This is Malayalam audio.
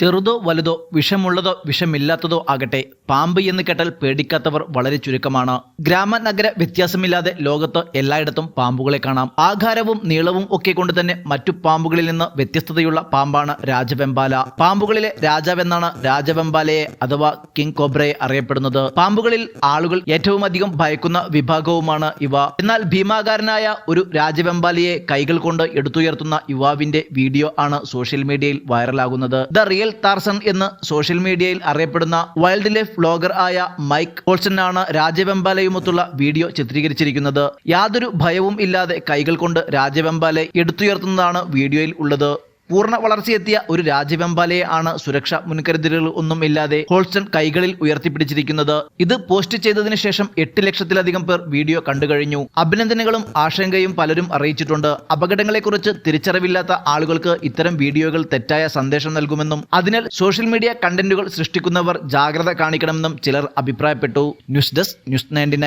ചെറുതോ വലുതോ വിഷമുള്ളതോ വിഷമില്ലാത്തതോ ആകട്ടെ പാമ്പ് എന്ന് കേട്ടാൽ പേടിക്കാത്തവർ വളരെ ചുരുക്കമാണ്. ഗ്രാമ നഗര വ്യത്യാസമില്ലാതെ ലോകത്ത് എല്ലായിടത്തും പാമ്പുകളെ കാണാം. ആകാരവും നീളവും ഒക്കെ കൊണ്ട് തന്നെ മറ്റു പാമ്പുകളിൽ നിന്ന് വ്യത്യസ്തതയുള്ള പാമ്പാണ് രാജവെമ്പാല. പാമ്പുകളിലെ രാജാവെന്നാണ് രാജവെമ്പാലയെ അഥവാ കിങ് കോബ്രയെ അറിയപ്പെടുന്നത്. പാമ്പുകളിൽ ആളുകൾ ഏറ്റവും അധികം ഭയക്കുന്ന വിഭാഗവുമാണ് ഇവ. എന്നാൽ ഭീമാകാരനായ ഒരു രാജവെമ്പാലയെ കൈകൾ കൊണ്ട് എടുത്തുയർത്തുന്ന യുവാവിന്റെ വീഡിയോ ആണ് സോഷ്യൽ മീഡിയയിൽ വൈറലാകുന്നത്. ദ റിയൽ താർസൺ എന്ന് സോഷ്യൽ മീഡിയയിൽ അറിയപ്പെടുന്ന വൈൽഡ് ലൈഫ് വ്ലോഗർ ആയ മൈക്ക് ഹോൾസൺ ആണ് രാജവെമ്പാലയുമൊത്തുള്ള വീഡിയോ ചിത്രീകരിച്ചിരിക്കുന്നത്. യാതൊരു ഭയവും ഇല്ലാതെ കൈകൾ കൊണ്ട് രാജവെമ്പാലെ എടുത്തുയർത്തുന്നതാണ് വീഡിയോയിൽ ഉള്ളത്. പൂർണ വളർച്ചയെത്തിയ ഒരു രാജവെമ്പാലയെ ആണ് സുരക്ഷാ മുൻകരുതലുകൾ ഒന്നും ഇല്ലാതെ ഹോൾസ്റ്റൺ കൈകളിൽ ഉയർത്തിപ്പിടിച്ചിരിക്കുന്നത്. ഇത് പോസ്റ്റ് ചെയ്തതിനു ശേഷം എട്ട് ലക്ഷത്തിലധികം പേർ വീഡിയോ കണ്ടുകഴിഞ്ഞു അഭിനന്ദനങ്ങളും ആശങ്കയും പലരും അറിയിച്ചിട്ടുണ്ട്. അപകടങ്ങളെക്കുറിച്ച് തിരിച്ചറിവില്ലാത്ത ആളുകൾക്ക് ഇത്തരം വീഡിയോകൾ തെറ്റായ സന്ദേശം നൽകുമെന്നും അതിനാൽ സോഷ്യൽ മീഡിയ കണ്ടന്റുകൾ സൃഷ്ടിക്കുന്നവർ ജാഗ്രത കാണിക്കണമെന്നും ചിലർ അഭിപ്രായപ്പെട്ടു. News desk news ninety